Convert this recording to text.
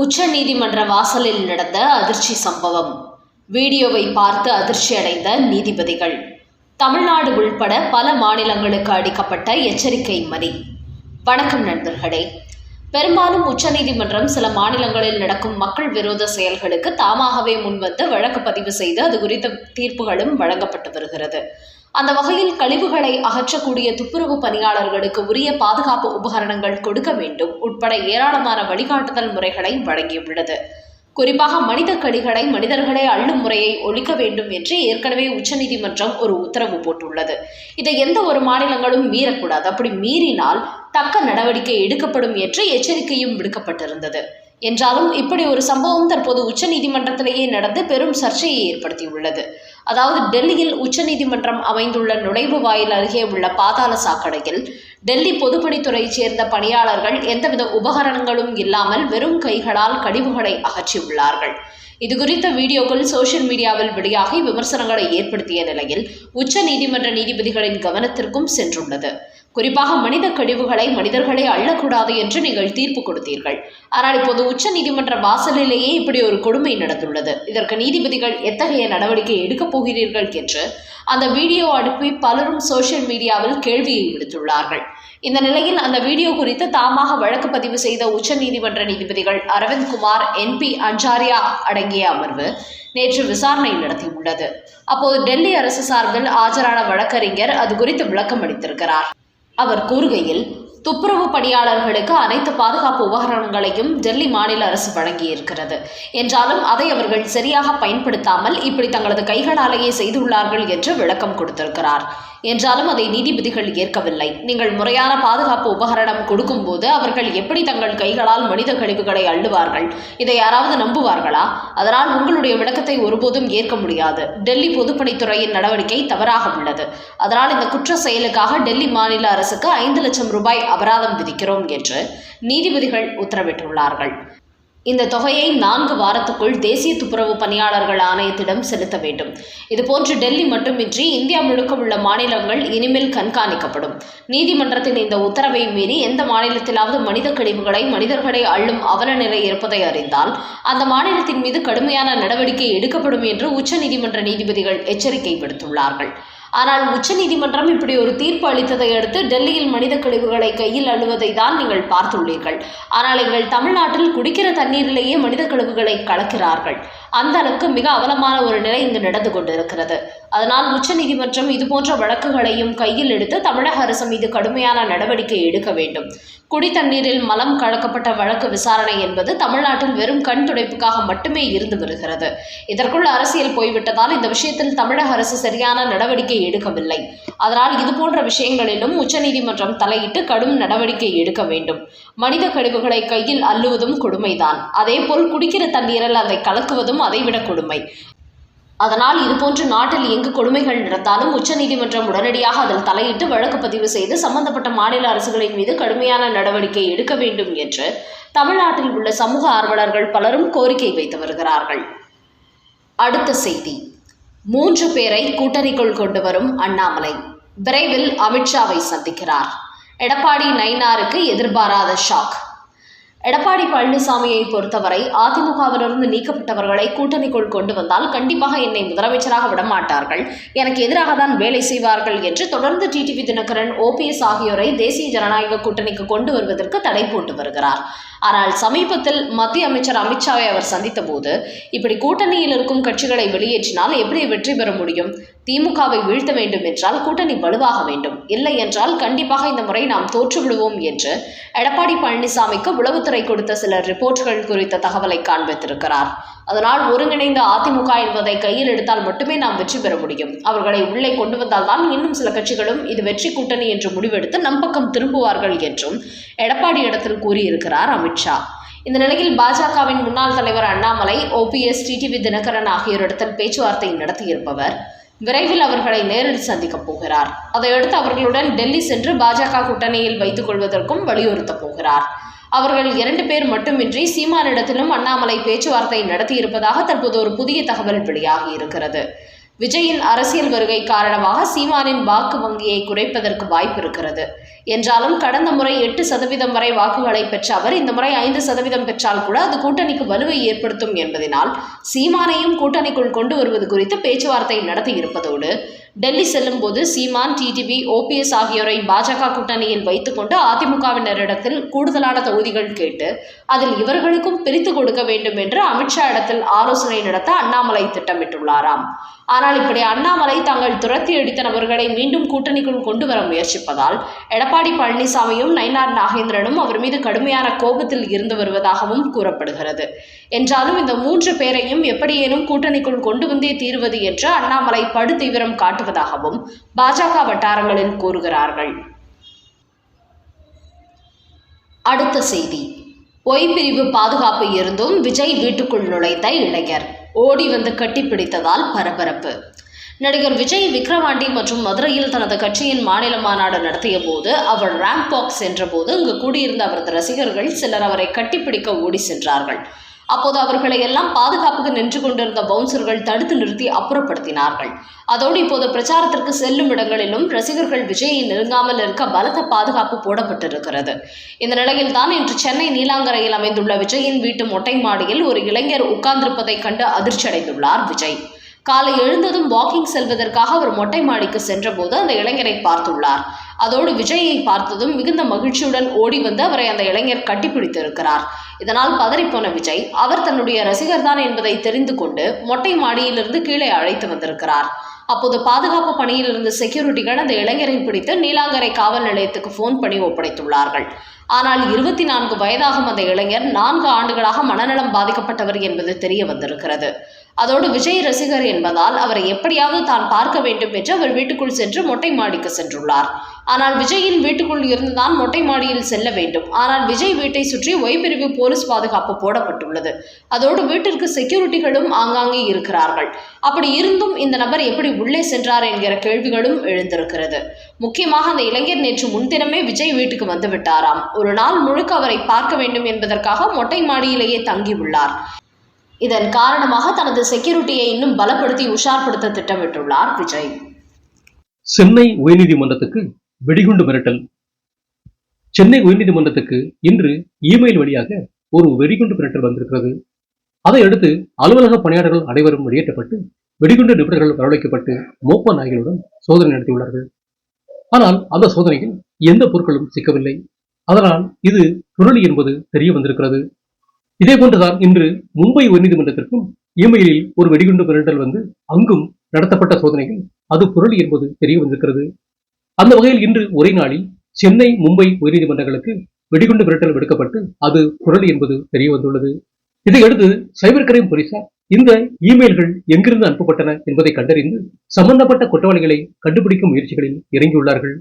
உச்ச நீதிமன்ற வாசலில் நடந்த அதிர்ச்சி சம்பவம். வீடியோவை பார்த்து அதிர்ச்சி அடைந்த நீதிபதிகள். தமிழ்நாடு உள்பட பல மாநிலங்களுக்கு அளிக்கப்பட்ட எச்சரிக்கை மணி வணக்கம் நண்பர்களே. பெரும்பாலும் உச்சநீதிமன்றம் சில மாநிலங்களில் நடக்கும் மக்கள் விரோத செயல்களுக்கு தாமாகவே முன்வந்து வழக்கு பதிவு செய்து அது குறித்த தீர்ப்புகளும் வழங்கப்பட்டு வருகிறது. அந்த வகையில் கழிவுகளை அகற்றக்கூடிய துப்புரவு பணியாளர்களுக்கு உரிய பாதுகாப்பு உபகரணங்கள் கொடுக்க வேண்டும் உட்பட ஏராளமான வழிகாட்டுதல் முறைகளை வழங்கியுள்ளது. குறிப்பாக மனித கழிகளை மனிதர்களே அள்ளும் முறையை ஒழிக்க வேண்டும் என்று ஏற்கனவே உச்சநீதிமன்றம் ஒரு உத்தரவு போட்டுள்ளது. இதை எந்த ஒரு மாநிலங்களும் மீறக்கூடாது. அப்படி மீறினால் தக்க நடவடிக்கை எடுக்கப்படும் என்று எச்சரிக்கையும் விடுக்கப்பட்டிருந்தது. என்றாலும் இப்படி ஒரு சம்பவம் தற்போது உச்சநீதிமன்றத்திலேயே நடந்து பெரும் சர்ச்சையை ஏற்படுத்தியுள்ளது. அதாவது டெல்லியில் உச்சநீதிமன்றம் அமைந்துள்ள நுழைவு வாயில் அருகே உள்ள பாதாள சாக்கடையில் டெல்லி பொதுப்பணித்துறையைச் சேர்ந்த பணியாளர்கள் எந்தவித உபகரணங்களும் இல்லாமல் வெறும் கைகளால் கழிவுகளை அகற்றியுள்ளார்கள். இது குறித்த வீடியோக்கள் சோசியல் மீடியாவில் வெளியாகி விமர்சனங்களை ஏற்படுத்திய நிலையில் உச்ச நீதிமன்ற நீதிபதிகளின் கவனத்திற்கும் சென்றுள்ளது. குறிப்பாக மனித கழிவுகளை மனிதர்களே அள்ளக்கூடாது என்று நீங்கள் தீர்ப்பு கொடுத்தீர்கள். ஆனால் இப்போது உச்ச நீதிமன்ற வாசலிலேயே இப்படி ஒரு கொடுமை நடந்துள்ளது. இதற்கு நீதிபதிகள் எத்தகைய நடவடிக்கை எடுக்கப் போகிறீர்கள் என்று அந்த வீடியோ அனுப்பி பலரும் சோசியல் மீடியாவில் கேள்வியை விடுத்துள்ளார்கள். இந்த நிலையில் அந்த வீடியோ குறித்து தாமாக வழக்கு பதிவு செய்த உச்ச நீதிமன்ற நீதிபதிகள் அரவிந்த் குமார் என் பி அஞ்சாரியா அடங்கிய அமர்வு நேற்று விசாரணை நடத்தியுள்ளது. அப்போது டெல்லி அரசு சார்பில் ஆஜரான வழக்கறிஞர் அது குறித்து விளக்கம் அளித்திருக்கிறார் அவர் கூறுகையில் துப்புரவு பணியாளர்களுக்கு அனைத்து பாதுகாப்பு உபகரணங்களையும் டெல்லி மாநில அரசு வழங்கியிருக்கிறது. என்றாலும் அதை அவர்கள் சரியாக பயன்படுத்தாமல் இப்படி தங்களது கைகளாலேயே செய்துள்ளார்கள் என்று விளக்கம் கொடுத்திருக்கிறார். என்றாலும் அதை நீதிபதிகள் ஏற்கவில்லை. நீங்கள் முறையான பாதுகாப்பு உபகரணம் கொடுக்கும்போது அவர்கள் எப்படி தங்கள் கைகளால் மனித கழிவுகளை அள்ளுவார்கள்? இதை யாராவது நம்புவார்களா? அதனால் உங்களுடைய விளக்கத்தை ஒருபோதும் ஏற்க முடியாது. டெல்லி பொதுப்பணித்துறையின் நடவடிக்கை தவறாக உள்ளது. அதனால் இந்த குற்ற செயலுக்காக டெல்லி மாநில அரசுக்கு ஐந்து லட்சம் ரூபாய் அபராதம் விதிக்கிறோம் என்று நீதிபதிகள் உத்தரவிட்டுள்ளார்கள். இந்த தொகையை நான்கு வாரத்துக்குள் தேசிய துப்புரவு பணியாளர்கள் ஆணையத்திடம் செலுத்த வேண்டும். இதுபோன்று டெல்லி மட்டுமின்றி இந்தியா முழுக்க உள்ள மாநிலங்கள் இனிமேல் கண்காணிக்கப்படும். நீதிமன்றத்தின் இந்த உத்தரவை மீறி எந்த மாநிலத்திலாவது மனித கழிவுகளை மனிதர்களை அள்ளும் அவலநிலை இருப்பதை அறிந்தால் அந்த மாநிலத்தின் மீது கடுமையான நடவடிக்கை எடுக்கப்படும் என்று உச்சநீதிமன்ற நீதிபதிகள் எச்சரிக்கை விடுத்துள்ளார்கள் ஆனால் உச்சநீதிமன்றம் இப்படி ஒரு தீர்ப்பு அளித்ததை அடுத்து டெல்லியில் மனித கழிவுகளை கையில் அழுவதை தான் நீங்கள் பார்த்துள்ளீர்கள். ஆனால் எங்கள் தமிழ்நாட்டில் குடிக்கிற தண்ணீரிலேயே மனித கழிவுகளை கலக்கிறார்கள். அந்த அளவுக்கு மிக அவலமான ஒரு நிலை இங்கு நடந்து கொண்டிருக்கிறது. அதனால் உச்சநீதிமன்றம் இதுபோன்ற வழக்குகளையும் கையில் எடுத்து தமிழக அரசு மீது கடுமையான நடவடிக்கை எடுக்க வேண்டும். குடித்தண்ணீரில் மலம் கலக்கப்பட்ட வழக்கு விசாரணை என்பது தமிழ்நாட்டில் வெறும் கண் துடைப்புக்காக மட்டுமே இருந்து வருகிறது. இதற்குள் அரசியல் போய்விட்டதால் இந்த விஷயத்தில் தமிழக அரசு சரியான நடவடிக்கை எடுக்கவில்லை. அதனால் இது போன்ற விஷயங்களிலும் உச்சநீதிமன்றம் தலையிட்டு கடும் நடவடிக்கை எடுக்க வேண்டும். மனித கழிவுகளை கையில் அள்ளுவதும் கொடுமைதான். அதேபோல் குடிக்கிற தண்ணீரில் அதை கலக்குவதும் அதைவிட கொடுமை. அதனால் இதுபோன்று நாட்டில் எங்கு கொடுமைகள் நடந்தாலும் உச்சநீதிமன்றம் உடனடியாக அதில் தலையிட்டு வழக்கு பதிவு செய்து சம்பந்தப்பட்ட மாநில அரசுகளின் மீது கடுமையான நடவடிக்கை எடுக்க வேண்டும் என்று தமிழ்நாட்டில் உள்ள சமூக ஆர்வலர்கள் பலரும் கோரிக்கை வைத்து வருகிறார்கள். அடுத்த செய்தி. மூன்று பேரை கூட்டணிக்குள் கொண்டு வரும் அண்ணாமலை. விரைவில் அமித்ஷாவை சந்திக்கிறார். எடப்பாடி நயினாருக்கு எதிர்பாராத ஷாக். எடப்பாடி பழனிசாமியை பொறுத்தவரை அதிமுகவிலிருந்து நீக்கப்பட்டவர்களை கூட்டணிக்குள் கொண்டு வந்தால் கண்டிப்பாக என்னை முதலமைச்சராக விடமாட்டார்கள். எனக்கு எதிராக தான் வேலை செய்வார்கள் என்று தொடர்ந்து டிடிவி தினகரன் ஓபிஎஸ் ஆகியோரை தேசிய ஜனநாயக கூட்டணிக்கு கொண்டு வருவதற்கு தடை போட்டு வருகிறார். ஆனால் சமீபத்தில் மத்திய அமைச்சர் அமித்ஷாவை அவர் சந்தித்த போது இப்படி கூட்டணியில் இருக்கும் கட்சிகளை வெளியேற்றினால் எப்படி வெற்றி பெற முடியும்? திமுகவை வீழ்த்த வேண்டும் என்றால் கூட்டணி வலுவாக வேண்டும். இல்லை என்றால் கண்டிப்பாக இந்த முறை நாம் தோற்றுவிடுவோம் என்று எடப்பாடி பழனிசாமிக்கு உளவுத்துறை கொடுத்த சில ரிப்போர்ட்கள் குறித்த தகவலை காண்பித்திருக்கிறார். அதனால் ஒருங்கிணைந்த அதிமுக என்பதை கையில் எடுத்தால் மட்டுமே நாம் வெற்றி பெற முடியும். அவர்களை உள்ளே கொண்டு வந்தால்தான் இன்னும் சில கட்சிகளும் இது வெற்றி கூட்டணி என்று முடிவெடுத்து நம் பக்கம் திரும்புவார்கள் என்றும் எடப்பாடி இடத்தில் கூறியிருக்கிறார் அமித்ஷா இந்த நிலையில் பாஜகவின் முன்னாள் தலைவர் அண்ணாமலை ஓபிஎஸ் டிடிவி தினகரன் ஆகியோரிடத்தில் பேச்சுவார்த்தை நடத்தியிருப்பவர் விரைவில் அவர்களை நேரில் சந்திக்கப் போகிறார். அதையடுத்து அவர்களுடன் டெல்லி சென்று பாஜக கூட்டணியில் வைத்துக் கொள்வதற்கும் வலியுறுத்தப் போகிறார். அவர்கள் இரண்டு பேர் மட்டுமின்றி சீமானிடத்திலும் அண்ணாமலை பேச்சுவார்த்தை நடத்தியிருப்பதாக தற்போது ஒரு புதிய தகவல் வெளியாகி இருக்கிறது. விஜயின் அரசியல் வருகை காரணமாக சீமானின் வாக்கு வங்கியை குறைப்பதற்கு வாய்ப்பு இருக்கிறது. என்றாலும் கடந்த முறை எட்டு சதவீதம் வரை வாக்குகளை பெற்ற அவர் இந்த முறை ஐந்து சதவீதம் பெற்றால் கூட அது கூட்டணிக்கு வலுவை ஏற்படுத்தும் என்பதனால் சீமானையும் கூட்டணிக்குள் கொண்டு வருவது குறித்து பேச்சுவார்த்தை நடத்தி இருப்பதோடு டெல்லி செல்லும் போது சீமான் டிடிவி ஓபிஎஸ் ஆகியோரை பாஜக கூட்டணியில் வைத்துக்கொண்டு அதிமுகவினரிடத்தில் கூடுதலான தொகுதிகள் கேட்டு அதில் இவர்களுக்கும் பிரித்து கொடுக்க வேண்டும் என்று அமித்ஷா இடத்தில் ஆலோசனை நடத்த அண்ணாமலை திட்டமிட்டுள்ளாராம். ஆனால் இப்படி அண்ணாமலை தாங்கள் துரத்தி அடித்த நபர்களை மீண்டும் கூட்டணிக்குள் கொண்டு வர முயற்சிப்பதால் எடப்பாடி பழனிசாமியும் நயினார் நாகேந்திரனும் அவர் மீது கடுமையான கோபத்தில் இருந்து வருவதாகவும் கூறப்படுகிறது. என்றாலும் இந்த மூன்று பேரையும் எப்படியேனும் கூட்டணிக்குள் கொண்டு வந்தே தீர்வது என்று அண்ணாமலை படு தீவிரம் காட்டுவதாகவும் பாஜக வட்டாரங்களில் கூறுகிறார்கள். அடுத்த செய்தி. ஒய் பிரிவு பாதுகாப்பு இருந்தும் விஜய் வீட்டுக்குள் நுழைந்த இளைஞர். ஓடி வந்து கட்டிப்பிடித்ததால் பரபரப்பு. நடிகர் விஜய் விக்ரவாண்டி மற்றும் மதுரையில் தனது கட்சியின் மாநில மாநாடு நடத்திய போது அவர் ரேம்பாக் சென்றபோது இங்கு கூடியிருந்த அவரது ரசிகர்கள் சிலர் அவரை கட்டிப்பிடிக்க ஓடி சென்றார்கள். அப்போது அவர்களை எல்லாம் பாதுகாப்புக்கு நின்று கொண்டிருந்த பவுன்சர்கள் தடுத்து நிறுத்தி அப்புறப்படுத்தினார்கள். அதோடு இப்போது பிரச்சாரத்திற்கு செல்லும் இடங்களிலும் ரசிகர்கள் விஜயை நெருங்காமல் இருக்க பலத்த பாதுகாப்பு போடப்பட்டிருக்கிறது. இந்த நிலையில்தான் இன்று சென்னை நீலாங்கரையில் அமைந்துள்ள விஜயின் வீட்டு மொட்டை மாடியில் ஒரு இளைஞர் உட்கார்ந்திருப்பதைக் கண்டு அதிர்ச்சியடைந்துள்ளார் விஜய். காலை எழுந்ததும் வாக்கிங் செல்வதற்காக அவர் மொட்டை மாடிக்கு சென்றபோது அந்த இளைஞரை பார்த்துள்ளார். அதோடு விஜயை பார்த்ததும் மிகுந்த மகிழ்ச்சியுடன் ஓடி வந்து அவரை அந்த இளைஞர் கட்டிப்பிடித்திருக்கிறார். இதனால் பதறிப்போன விஜய் அவர் தன்னுடைய ரசிகர்தான் என்பதை தெரிந்து கொண்டு மொட்டை மாடியிலிருந்து கீழே அழைத்து வந்திருக்கிறார். அப்போது பாதுகாப்பு பணியில் இருந்த செக்யூரிட்டிகள் அந்த இளைஞரை பிடித்து நீலாங்கரை காவல் நிலையத்துக்கு ஃபோன் பண்ணி ஒப்படைத்துள்ளார்கள். ஆனால் இருபத்தி நான்கு வயதாகும் அந்த இளைஞர் நான்கு ஆண்டுகளாக மனநலம் பாதிக்கப்பட்டவர் என்பது தெரிய வந்திருக்கிறது. அதோடு விஜய் ரசிகர் என்பதால் அவரை எப்படியாவது தான் பார்க்க வேண்டும் என்று அவர் வீட்டுக்குள் சென்று மொட்டை மாடிக்கு சென்றுள்ளார். ஆனால் விஜயின் வீட்டுக்குள் இருந்துதான் மொட்டை மாடியில் செல்ல வேண்டும். ஆனால் விஜய் வீட்டை சுற்றி ஒய்பிரிவு போலீஸ் பாதுகாப்பு போடப்பட்டுள்ளது. அதோடு வீட்டிற்கு செக்யூரிட்டிகளும் ஆங்காங்கே இருக்கிறார்கள். அப்படி இருந்தும் இந்த நபர் எப்படி உள்ளே சென்றார் என்கிற கேள்விகளும் எழுந்திருக்கிறது. முக்கியமாக அந்த இளைஞர் நேற்று முன்தினமே விஜய் வீட்டுக்கு வந்து விட்டாராம் ஒரு நாள் முழுக்க அவரை பார்க்க வேண்டும் என்பதற்காக மொட்டை மாடியிலேயே தங்கியுள்ளார். இதன் காரணமாக தனது செக்யூரிட்டியை இன்னும் பலப்படுத்தி உஷார்படுத்த திட்டமிட்டுள்ளார் விஜய். சென்னை உயர்நீதிமன்றத்துக்கு வெடிகுண்டு மிரட்டல். சென்னை உயர்நீதிமன்றத்துக்கு இன்று இமெயில் வழியாக ஒரு வெடிகுண்டு மிரட்டல் வந்திருக்கிறது. அதை அடுத்து அலுவலக பணியாளர்கள் அனைவரும் வெளியேற்றப்பட்டு வெடிகுண்டு நிபுணர்கள் வரவழைக்கப்பட்டு மோப்ப நாய்களுடன் சோதனை நடத்தியுள்ளார்கள். ஆனால் அந்த சோதனையில் எந்த பொருட்களும் சிக்கவில்லை. அதனால் இது புரளி என்பது தெரிய வந்திருக்கிறது. இதே போன்றுதான் இன்று மும்பை உயர்நீதிமன்றத்திற்கும் இமெயிலில் ஒரு வெடிகுண்டு மிரட்டல் வந்து அங்கும் நடத்தப்பட்ட சோதனையில் அது புரளி என்பது தெரிய வந்திருக்கிறது. அந்த வகையில் இன்று ஒரே நாளில் சென்னை மும்பை உயர்நீதிமன்றங்களுக்கு வெடிகுண்டு மிரட்டல் விடுக்கப்பட்டு அது புரளி என்பது தெரிய வந்துள்ளது. இதையடுத்து சைபர் கிரைம் போலீசார் இந்த இமெயில்கள் எங்கிருந்து அனுப்பப்பட்டன என்பதை கண்டறிந்து சம்பந்தப்பட்ட குற்றவாளிகளை கண்டுபிடிக்கும் முயற்சிகளில் இறங்கியுள்ளார்கள்.